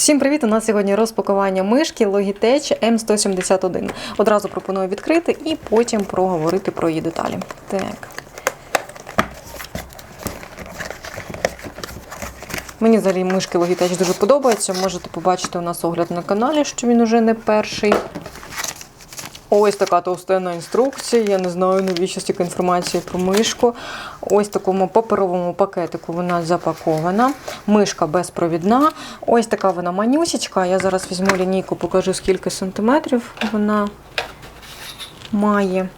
Всім привіт! У нас сьогодні розпакування мишки Logitech M171. Одразу пропоную відкрити і потім проговорити про її деталі. Так. Мені взагалі мишки Logitech дуже подобаються. Можете побачити у нас огляд на каналі, що він уже не перший. Ось така товстенна інструкція. Я не знаю, навіщо стільки інформації про мишку. Ось такому паперовому пакетику вона запакована. Мишка безпровідна. Ось така вона манюсічка. Я зараз візьму лінійку, покажу скільки сантиметрів вона має.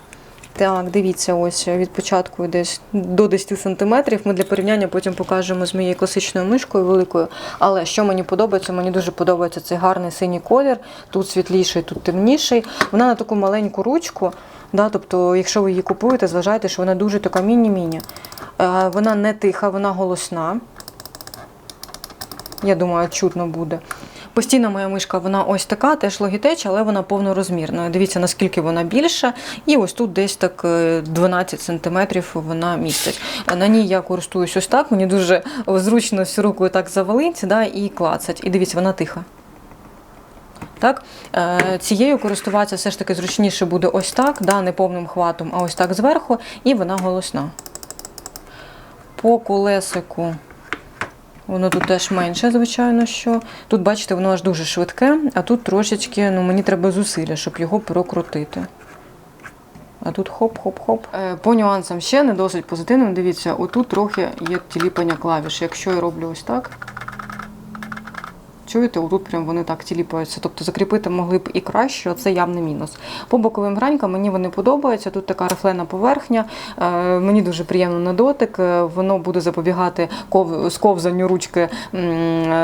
Так, дивіться, ось від початку десь до 10 сантиметрів. Ми для порівняння потім покажемо з моєю класичною мишкою великою. Але що мені подобається, мені дуже подобається цей гарний синій колір. Тут світліший, тут темніший. Вона на таку маленьку ручку. Да, тобто, якщо ви її купуєте, зважайте, що вона дуже така міні-міні. Е, Вона не тиха, вона голосна. Я думаю, чутно буде. Постійна моя мишка, вона ось така, теж Logitech, але вона повнорозмірна. Дивіться, наскільки вона більша. І ось тут десь так е, 12 см вона містить. На ній я користуюсь ось так. Мені дуже зручно всю руку так завалить да, і клацать. І дивіться, вона тиха. Так, Е, цією користуватися все ж таки зручніше буде ось так, да, не повним хватом, а ось так зверху, і вона голосна. По колесику Воно тут теж менше, звичайно, що. Тут, бачите, воно аж дуже швидке, а тут трошечки, ну, мені треба зусилля, щоб його прокрутити. А тут хоп-хоп-хоп. Е, По нюансам ще не досить позитивним. Дивіться, отут трохи є тіліпання клавіш. Якщо я роблю ось так. Чуєте, отут прям вони так тіліпаються. Тобто закріпити могли б і краще, це явний мінус. По боковим гранькам мені вони подобаються. Тут така рифлена поверхня. Е, мені дуже приємно на дотик. Е, Воно буде запобігати ков... сковзанню ручки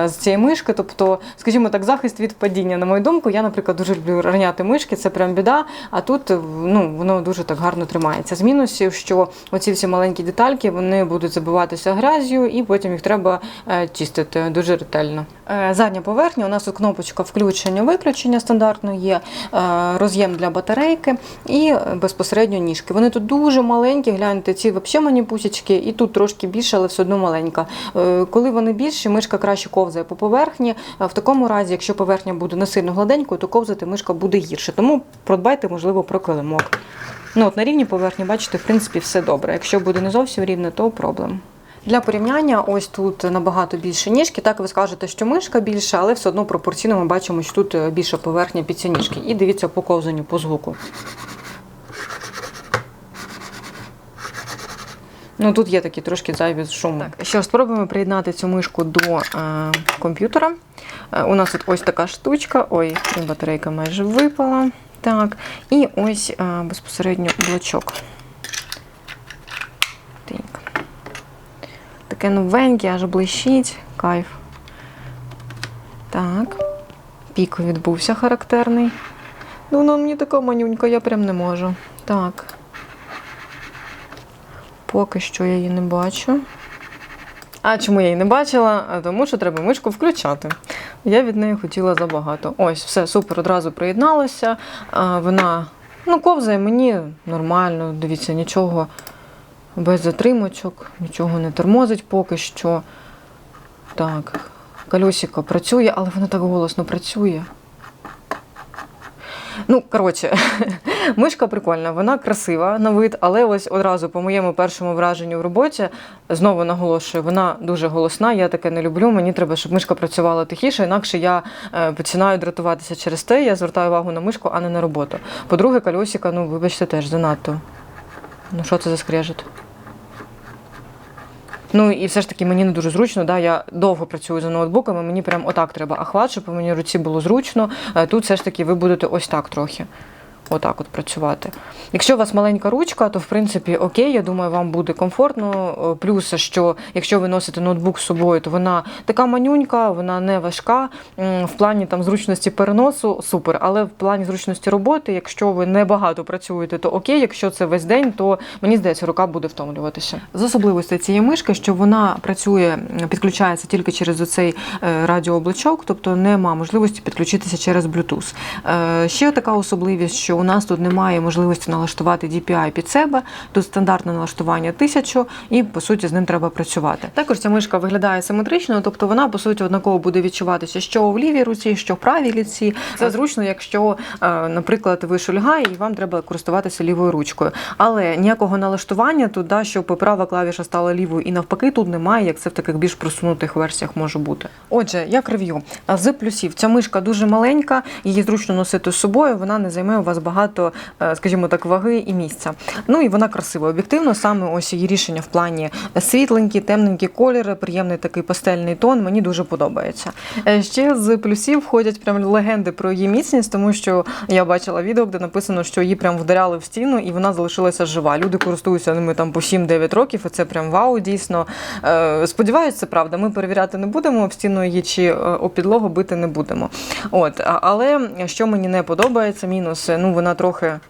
з цієї мишки. Тобто, скажімо так, захист від падіння. На мою думку, я, наприклад, дуже люблю раняти мишки, це прям біда. А тут ну, воно дуже так гарно тримається. З мінусів, що оці всі маленькі детальки вони будуть забиватися грязю, і потім їх треба е, чистити дуже ретельно. Е, Задня поверхня, у нас тут кнопочка включення-виключення стандартно є, е, роз'єм для батарейки і е, безпосередньо ніжки. Вони тут дуже маленькі, гляньте, ці взагалі маніпусечки, і тут трошки більше, але все одно маленька. Е, Коли вони більші, мишка краще ковзає по поверхні. В такому разі, якщо поверхня буде не сильно гладенькою, то ковзати мишка буде гірше. Тому продбайте, можливо, про килимок. Ну, от на рівні поверхні, бачите, в принципі, все добре. Якщо буде не зовсім рівне, то проблем. Для порівняння, ось тут набагато більше ніжки. Так ви скажете, що мишка більша, але все одно пропорційно ми бачимо, що тут е, більша поверхня під ці ніжки. І дивіться по ковзанню, по звуку. Ну тут є такі трошки зайві шуми. Так, що спробуємо приєднати цю мишку до е, комп'ютера. Е, у нас тут ось така штучка. Ой, батарейка майже випала. Так, і ось е, безпосередньо блочок. Таке новеньке, аж блищить. Кайф. Так. Пік відбувся характерний. Ну, вона мені така манюнька, я прям не можу. Так. Поки що я її не бачу. А чому я її не бачила? Тому що треба мишку включати. Я від неї хотіла забагато. Ось, все, супер, одразу приєдналася. Вона ну, ковзає мені нормально, дивіться, нічого без затримочок, нічого не тормозить поки що. Так, колесико працює, але воно так голосно працює. Ну, коротше, мишка прикольна, вона красива на вид, але ось одразу по моєму першому враженню в роботі знову наголошую, вона дуже голосна. Я таке не люблю. Мені треба, щоб мишка працювала тихіше, інакше я е, починаю дратуватися через те. Я звертаю увагу на мишку, а не на роботу. По-друге, кольосика, ну вибачте, теж занадто. Ну що це за скрежет? Ну і все ж таки мені не дуже зручно. Да? Я довго працюю за ноутбуками, мені прям отак треба ахват, щоб мені руці було зручно. Е, Тут все ж таки ви будете ось так трохи. Отак от працювати. Якщо у вас маленька ручка, то в принципі окей, я думаю, вам буде комфортно. Е, Плюс, що якщо ви носите ноутбук з собою, то вона така манюнька, вона не важка. В плані там зручності переносу супер. Але в плані зручності роботи, якщо ви не багато працюєте, то окей. Якщо це весь день, то мені здається, рука буде втомлюватися. З особливостей цієї мишки, що вона працює, підключається тільки через оцей е, радіооблачок, тобто нема можливості підключитися через Bluetooth. Е, Ще така особливість, що що у нас тут немає можливості налаштувати DPI під себе. Тут стандартне налаштування 1000 і по суті з ним треба працювати. Також ця мишка виглядає симетрично, тобто вона по суті однаково буде відчуватися, що в лівій руці, що в правій руці. Це зручно, якщо, е, наприклад, ви шульга і вам треба користуватися лівою ручкою. Але ніякого налаштування тут, да, щоб права клавіша стала лівою і навпаки, тут немає, як це в таких більш просунутих версіях може бути. Отже, як рев'ю з плюсів, ця мишка дуже маленька, її зручно носити з собою. Вона не займе у вас багато, е, скажімо так, ваги і місця. Ну і вона красива. Об'єктивно, саме ось її рішення в плані світленькі, темненькі кольори, приємний такий пастельний тон. Мені дуже подобається. Е, Ще з плюсів входять прям легенди про її міцність, тому що я бачила відео, де написано, що її прям вдаряли в стіну і вона залишилася жива. Люди користуються ними там по 7-9 років, і це прям вау, дійсно. Е, Сподіваюсь, це правда. Ми перевіряти не будемо, об стіну її чи об підлогу бити не будемо. От, але що мені не подобається, мінус, ну вона трохи.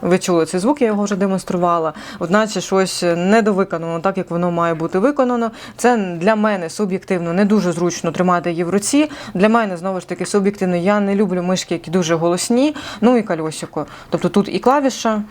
Ви чули цей звук, я його вже демонструвала. Одначе щось недовиконано, так як воно має бути виконано. Це для мене суб'єктивно не дуже зручно тримати її в руці. Для мене знову ж таки суб'єктивно. Я не люблю мишки, які дуже голосні. Ну і кольосико. Тобто тут і клавіша.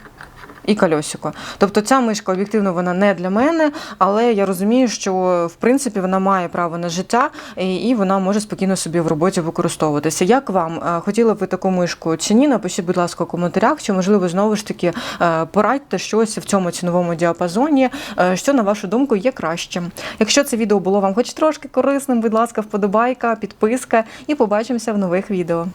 І кольосико. Тобто ця мишка об'єктивно вона не для мене, але я розумію, що в принципі вона має право на життя і, вона може спокійно собі в роботі використовуватися. Як вам Е, хотіли б ви таку мишку чи ні? Напишіть, будь ласка, у коментарях, чи можливо знову ж таки е, порадьте щось в цьому ціновому діапазоні, е, що на вашу думку є кращим. Якщо це відео було вам хоч трошки корисним, будь ласка, вподобайка, підписка і побачимося в нових відео.